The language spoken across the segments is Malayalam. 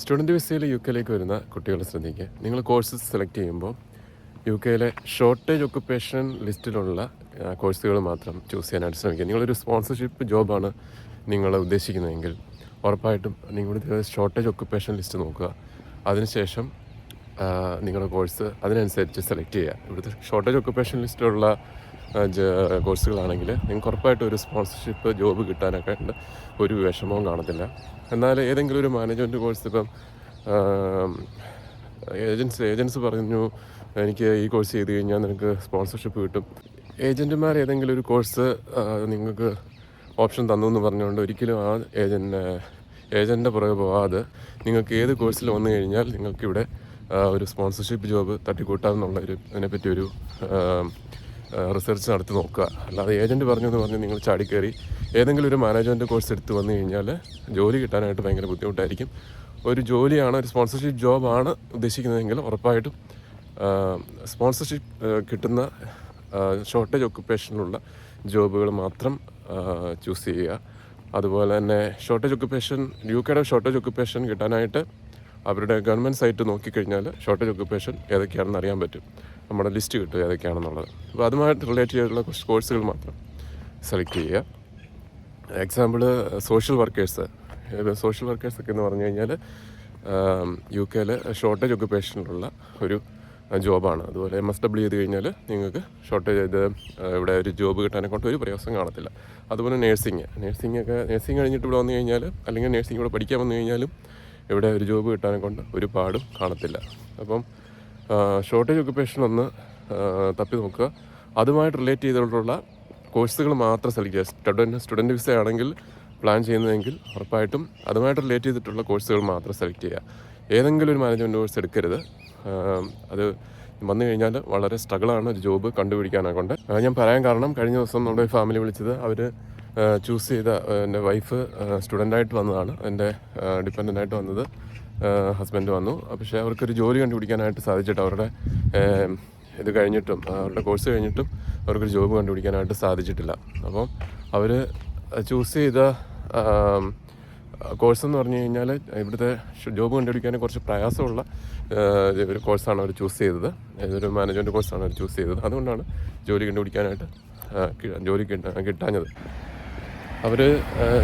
സ്റ്റുഡന്റ് വിസയിൽ യു കെയിലേക്ക് വരുന്ന കുട്ടികളെ ശ്രദ്ധിക്കുക. നിങ്ങൾ കോഴ്സസ് സെലക്ട് ചെയ്യുമ്പോൾ യു കെയിലെ ഷോർട്ടേജ് ഒക്കുപ്പേഷൻ ലിസ്റ്റിലുള്ള കോഴ്സുകൾ മാത്രം ചൂസ് ചെയ്യാനായിട്ട് ശ്രമിക്കുക. നിങ്ങളൊരു സ്പോൺസർഷിപ്പ് ജോബാണ് നിങ്ങൾ ഉദ്ദേശിക്കുന്നതെങ്കിൽ ഉറപ്പായിട്ടും നിങ്ങളുടെ ഷോർട്ടേജ് ഒക്കുപ്പേഷൻ ലിസ്റ്റ് നോക്കുക. അതിനുശേഷം നിങ്ങളുടെ കോഴ്സ് അതിനനുസരിച്ച് സെലക്ട് ചെയ്യുക. ഇവിടുത്തെ ഷോർട്ടേജ് ഒക്കുപ്പേഷൻ ലിസ്റ്റിലുള്ള കോഴ്സുകളാണെങ്കിൽ നിങ്ങൾക്ക് ഉറപ്പായിട്ടും ഒരു സ്പോൺസർഷിപ്പ് ജോബ് കിട്ടാനൊക്കെ ഉണ്ട്. ഒരു വിഷമവും കാണത്തില്ല. എന്നാൽ ഏതെങ്കിലും ഒരു മാനേജ്മെന്റ് കോഴ്സ് ഇപ്പം ഏജൻസ് ഏജൻസ് പറഞ്ഞു എനിക്ക് ഈ കോഴ്സ് ചെയ്ത് കഴിഞ്ഞാൽ നിനക്ക് സ്പോൺസർഷിപ്പ് കിട്ടും. ഏജന്റുമാർ ഏതെങ്കിലും ഒരു കോഴ്സ് നിങ്ങൾക്ക് ഓപ്ഷൻ തന്നു എന്ന് പറഞ്ഞുകൊണ്ട് ഒരിക്കലും ആ ഏജന്റ് ഏജന്റിന്റെ പുറകെ പോകാതെ നിങ്ങൾക്ക് ഏത് കോഴ്സിൽ വന്നു കഴിഞ്ഞാൽ നിങ്ങൾക്കിവിടെ ഒരു സ്പോൺസർഷിപ്പ് ജോബ് തട്ടിക്കൂട്ടാമെന്നുള്ള ഒരു അതിനെപ്പറ്റി ഒരു റിസർച്ച് നടത്തി നോക്കുക. അല്ലാതെ ഏജന്റ് പറഞ്ഞു എന്ന് പറഞ്ഞ് നിങ്ങൾ ചാടിക്കയറി ഏതെങ്കിലും ഒരു മാനേജ്മെന്റ് കോഴ്സ് എടുത്ത് വന്നു കഴിഞ്ഞാൽ ജോലി കിട്ടാനായിട്ട് ഭയങ്കര ബുദ്ധിമുട്ടായിരിക്കും. ഒരു ജോലിയാണ് ഒരു സ്പോൺസർഷിപ്പ് ജോബാണ് ഉദ്ദേശിക്കുന്നതെങ്കിൽ ഉറപ്പായിട്ടും സ്പോൺസർഷിപ്പ് കിട്ടുന്ന ഷോർട്ടേജ് ഒക്കുപ്പേഷനിലുള്ള ജോബുകൾ മാത്രം ചൂസ് ചെയ്യുക. അതുപോലെ തന്നെ ഷോർട്ടേജ് ഒക്കുപ്പേഷൻ യു കെയുടെ ഷോർട്ടേജ് ഒക്കുപ്പേഷൻ കിട്ടാനായിട്ട് അവരുടെ ഗവൺമെന്റ് സൈറ്റ് നോക്കിക്കഴിഞ്ഞാൽ ഷോർട്ടേജ് ഒക്കുപ്പേഷൻ ഏതൊക്കെയാണെന്ന് അറിയാൻ പറ്റും. നമ്മുടെ ലിസ്റ്റ് കിട്ടും ഏതൊക്കെയാണെന്നുള്ളത്. അപ്പോൾ അതുമായിട്ട് റിലേറ്റ് ചെയ്തിട്ടുള്ള കോഴ്സുകൾ മാത്രം സെലക്ട് ചെയ്യുക. എക്സാമ്പിൾ സോഷ്യൽ വർക്കേഴ്സ് സോഷ്യൽ വർക്കേഴ്സൊക്കെ എന്ന് പറഞ്ഞു കഴിഞ്ഞാൽ യു കെയിൽ ഷോർട്ടേജ് ഒക്കുപേഷനിലുള്ള ഒരു ജോബാണ്. അതുപോലെ എം എസ് ഡബ്ല്യു ചെയ്ത് കഴിഞ്ഞാൽ നിങ്ങൾക്ക് ഷോർട്ടേജ് ഇത് ഇവിടെ ഒരു ജോബ് കിട്ടാനെ കൊണ്ട് ഒരു പ്രയാസം കാണത്തില്ല. അതുപോലെ നേഴ്സിങ് നേഴ്സിംഗ് ഒക്കെ നേഴ്സിംഗ് കഴിഞ്ഞിട്ട് ഇവിടെ വന്നു കഴിഞ്ഞാൽ അല്ലെങ്കിൽ നേഴ്സിംഗ് ഇവിടെ പഠിക്കാൻ വന്നു കഴിഞ്ഞാലും ഇവിടെ ഒരു ജോബ് കിട്ടാനെ കൊണ്ട് ഒരു പാടും കാണത്തില്ല. അപ്പം ഷോർട്ടേജ് ഒക്കുപേഷൻ ഒന്ന് തപ്പി നോക്കുക. അതുമായിട്ട് റിലേറ്റ് ചെയ്തിട്ടുള്ള കോഴ്സുകൾ മാത്രം സെലക്ട് ചെയ്യുക സ്റ്റുഡന്റ് വിസ ആണെങ്കിൽ പ്ലാൻ ചെയ്യുന്നതെങ്കിൽ ഉറപ്പായിട്ടും അതുമായിട്ട് റിലേറ്റ് ചെയ്തിട്ടുള്ള കോഴ്സുകൾ മാത്രം സെലക്ട് ചെയ്യുക. ഏതെങ്കിലും ഒരു മാനേജ്മെന്റ് കോഴ്സ് എടുക്കരുത്. അത് വന്നു കഴിഞ്ഞാൽ വളരെ സ്ട്രഗിളാണ് ഒരു ജോബ് കണ്ടുപിടിക്കാനെ കൊണ്ട് ഞാൻ പറയാൻ കാരണം കഴിഞ്ഞ ദിവസം നമ്മുടെ ഫാമിലി വിളിച്ചത്. അവർ ചൂസ് ചെയ്ത എന്റെ വൈഫ് സ്റ്റുഡന്റായിട്ട് വന്നതാണ്. എന്റെ ഡിപ്പെൻഡന്റായിട്ട് വന്നത്. ഹസ്ബൻഡ് വന്നു. പക്ഷേ അവർക്കൊരു ജോലി കണ്ടുപിടിക്കാനായിട്ട് സാധിച്ചിട്ട് അവരുടെ ഇത് കഴിഞ്ഞിട്ടും അവരുടെ കോഴ്സ് കഴിഞ്ഞിട്ടും അവർക്കൊരു ജോബ് കണ്ടുപിടിക്കാനായിട്ട് സാധിച്ചിട്ടില്ല. അപ്പം അവർ ചൂസ് ചെയ്ത കോഴ്സ് എന്ന് പറഞ്ഞു കഴിഞ്ഞാൽ ഇവിടുത്തെ ജോബ് കണ്ടുപിടിക്കാൻ കുറച്ച് പ്രയാസമുള്ള ഒരു കോഴ്സാണ് അവർ ചൂസ് ചെയ്തത്. ഇതൊരു മാനേജ്മെന്റ് കോഴ്സാണ് അവർ ചൂസ് ചെയ്തത്. അതുകൊണ്ടാണ് ജോലി കണ്ടുപിടിക്കാനായിട്ട് ജോലി കിട്ടാ- കിട്ടാഞ്ഞത്. അവർ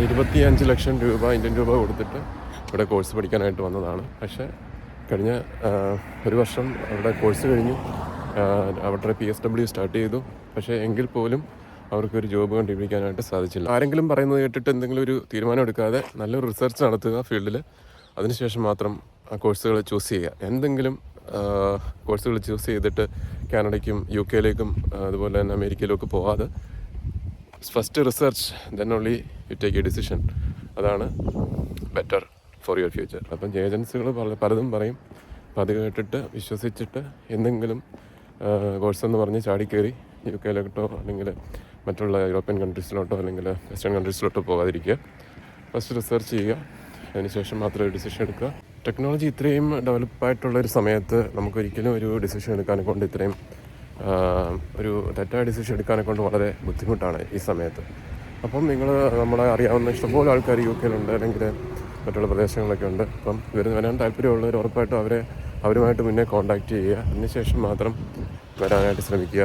ഇരുപത്തി അഞ്ച് ലക്ഷം രൂപ ഇന്ത്യൻ രൂപ കൊടുത്തിട്ട് ഇവിടെ കോഴ്സ് പഠിക്കാനായിട്ട് വന്നതാണ്. പക്ഷേ കഴിഞ്ഞ ഒരു വർഷം അവിടെ കോഴ്സ് കഴിഞ്ഞു. അവരുടെ പി എസ് ഡബ്ല്യു സ്റ്റാർട്ട് ചെയ്തു. പക്ഷേ എങ്കിൽ പോലും അവർക്കൊരു ജോബ് കണ്ടുപിടിക്കാനായിട്ട് സാധിച്ചില്ല. ആരെങ്കിലും പറയുന്നത് കേട്ടിട്ട് എന്തെങ്കിലും ഒരു തീരുമാനം എടുക്കാതെ നല്ലൊരു റിസർച്ച് നടത്തുക ഫീൽഡിൽ അതിനുശേഷം മാത്രം ആ കോഴ്സുകൾ ചൂസ് ചെയ്യുക. എന്തെങ്കിലും കോഴ്സുകൾ ചൂസ് ചെയ്തിട്ട് കാനഡയ്ക്കും യു കെയിലേക്കും അതുപോലെ തന്നെ അമേരിക്കയിലൊക്കെ പോകാതെ first research then only you take a decision അതാണ് ബെറ്റർ ഫോർ യുവർ ഫ്യൂച്ചർ അപ്പം ഏജൻസികൾ പലതും പറയും. അപ്പം അത് കേട്ടിട്ട് വിശ്വസിച്ചിട്ട് എന്തെങ്കിലും കോഴ്സ് എന്ന് പറഞ്ഞ് ചാടിക്കയറി യു കെയിലോട്ടോ അല്ലെങ്കിൽ മറ്റുള്ള യൂറോപ്യൻ കൺട്രീസിലോട്ടോ അല്ലെങ്കിൽ വെസ്റ്റേൺ കൺട്രീസിലോട്ടോ പോകാതിരിക്കുക. ഫസ്റ്റ് റിസർച്ച് ചെയ്യുക. അതിനുശേഷം മാത്രമേ ഡിസിഷൻ എടുക്കുക. ടെക്നോളജി ഇത്രയും ഡെവലപ്പായിട്ടുള്ള ഒരു സമയത്ത് നമുക്കൊരിക്കലും ഒരു ഡിസിഷൻ എടുക്കാനെ കൊണ്ട് ഇത്രയും ഒരു തെറ്റായ ഡിസിഷൻ എടുക്കാനെ കൊണ്ട് വളരെ ബുദ്ധിമുട്ടാണ് ഈ സമയത്ത്. അപ്പം നിങ്ങൾ നമ്മളെ അറിയാവുന്ന ഇഷ്ടംപോലെ ആൾക്കാർ യു കെയിലുണ്ട് അല്ലെങ്കിൽ മറ്റുള്ള പ്രദേശങ്ങളൊക്കെ ഉണ്ട്. അപ്പം ഇവർ വരാൻ താല്പര്യമുള്ളവർ ഉറപ്പായിട്ടും അവരെ അവരുമായിട്ട് മുന്നേ കോൺടാക്റ്റ് ചെയ്യുക. അതിനുശേഷം മാത്രം വരാനായിട്ട് ശ്രമിക്കുക.